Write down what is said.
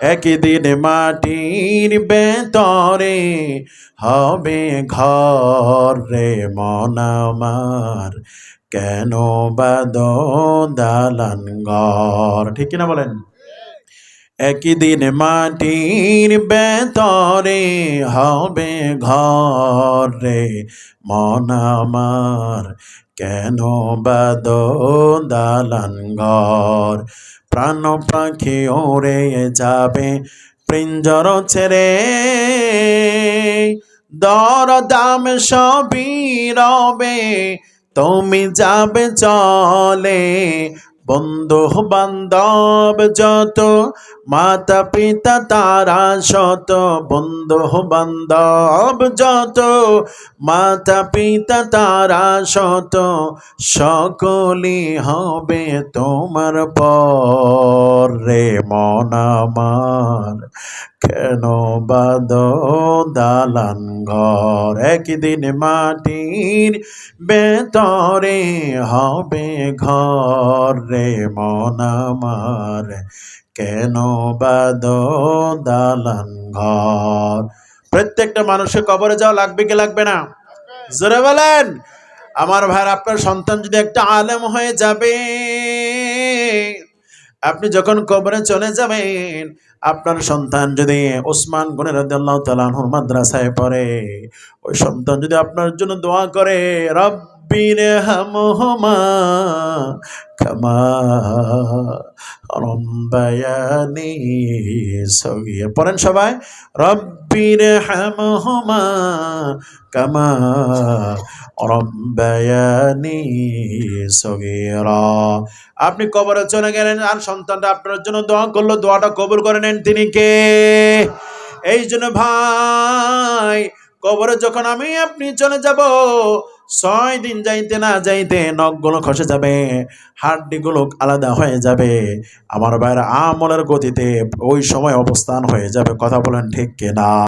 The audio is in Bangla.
একদিন মাটির বেতরে হবে ঘর রে মন আমার। কেন বাদ দালান ঘর? ঠিক কিনা বলেন? একদিন মাটির বেতরে হবে ঘর, মন আমার কেন বাদ দালান ঘর? প্রাণ পাখি ওড়ে যাবে পিঞ্জর ছেড়ে দর দাম সবই রবে, তুমি যাবে চলে বন্ধু বান্ধব যত মাতা পিতা তারা শত, বন্ধু বান্ধব যত মাতা পিতা তারা শত সকলি হবে তোমার পর রে মন আমার। কেন বাদ দালান ঘর? একদিন মাটির বেতরে হবে ঘর রে মন আমার। কেন বাদ দালান ঘর? প্রত্যেকটা মানুষের কবরে যাওয়া লাগবে কি লাগবে না? জোরে বলেন। আমার ভাইয়ের আপনার সন্তান যদি একটা আলেম হয়ে যাবে আপনি যখন কবরে চলে যাবেন, আপনার সন্তান যদি ওসমান গনের রাজ্লাহ তাআলা মাদ্রাসায় পড়ে, ওই সন্তান যদি আপনার জন্য দোয়া করে রব্বির হামহুমা, কামা রব্বায়ানি সগীর। পড়েন সবাই রব্বির হামহুমা, কামা রব্বায়ানি সগীরা। আপনি কবরে চলে গেলেন, আর সন্তানটা আপনার জন্য দোয়া করল, দোয়াটা কবুল করে নেন তিনি কে? এই জন্য ভাই, কবরে যখন আমি, আপনি চলে যাব ছয় দিন যাইতে না যাইতে নখগুলো খসে যাবে, হাড্ডিগুলো আলাদা হয়ে যাবে। আমার ভাইয়ের আমলের গতিতে ওই সময় অবস্থান হয়ে যাবে, কথা বলেন ঠিক কিনা?